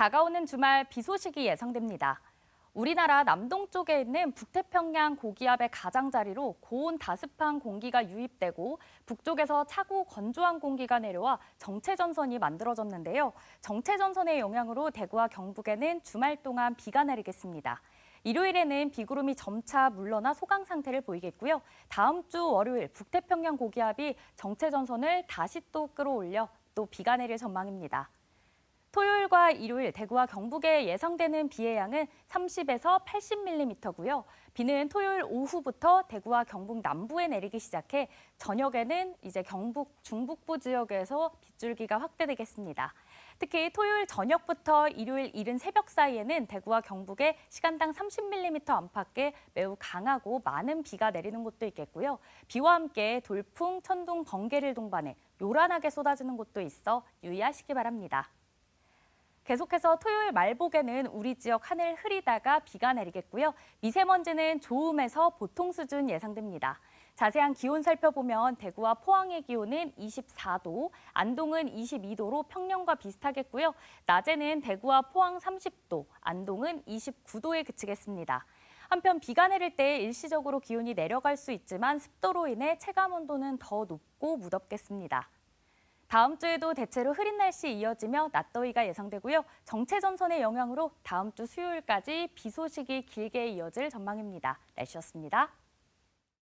다가오는 주말 비 소식이 예상됩니다. 우리나라 남동쪽에 있는 북태평양 고기압의 가장자리로 고온 다습한 공기가 유입되고 북쪽에서 차고 건조한 공기가 내려와 정체전선이 만들어졌는데요. 정체전선의 영향으로 대구와 경북에는 주말 동안 비가 내리겠습니다. 일요일에는 비구름이 점차 물러나 소강 상태를 보이겠고요. 다음 주 월요일 북태평양 고기압이 정체 전선을 다시 또 끌어올려 또 비가 내릴 전망입니다. 토요일과 일요일 대구와 경북에 예상되는 비의 양은 30에서 80mm고요. 비는 토요일 오후부터 대구와 경북 남부에 내리기 시작해 저녁에는 이제 경북 중북부 지역에서 빗줄기가 확대되겠습니다. 특히 토요일 저녁부터 일요일 이른 새벽 사이에는 대구와 경북에 시간당 30mm 안팎의 매우 강하고 많은 비가 내리는 곳도 있겠고요. 비와 함께 돌풍, 천둥, 번개를 동반해 요란하게 쏟아지는 곳도 있어 유의하시기 바랍니다. 계속해서 토요일 말복에는 우리 지역 하늘 흐리다가 비가 내리겠고요. 미세먼지는 좋음에서 보통 수준 예상됩니다. 자세한 기온 살펴보면 대구와 포항의 기온은 24도, 안동은 22도로 평년과 비슷하겠고요. 낮에는 대구와 포항 30도, 안동은 29도에 그치겠습니다. 한편 비가 내릴 때 일시적으로 기온이 내려갈 수 있지만 습도로 인해 체감 온도는 더 높고 무덥겠습니다. 다음 주에도 대체로 흐린 날씨 이어지며 낮더위가 예상되고요. 정체 전선의 영향으로 다음 주 수요일까지 비 소식이 길게 이어질 전망입니다. 날씨였습니다.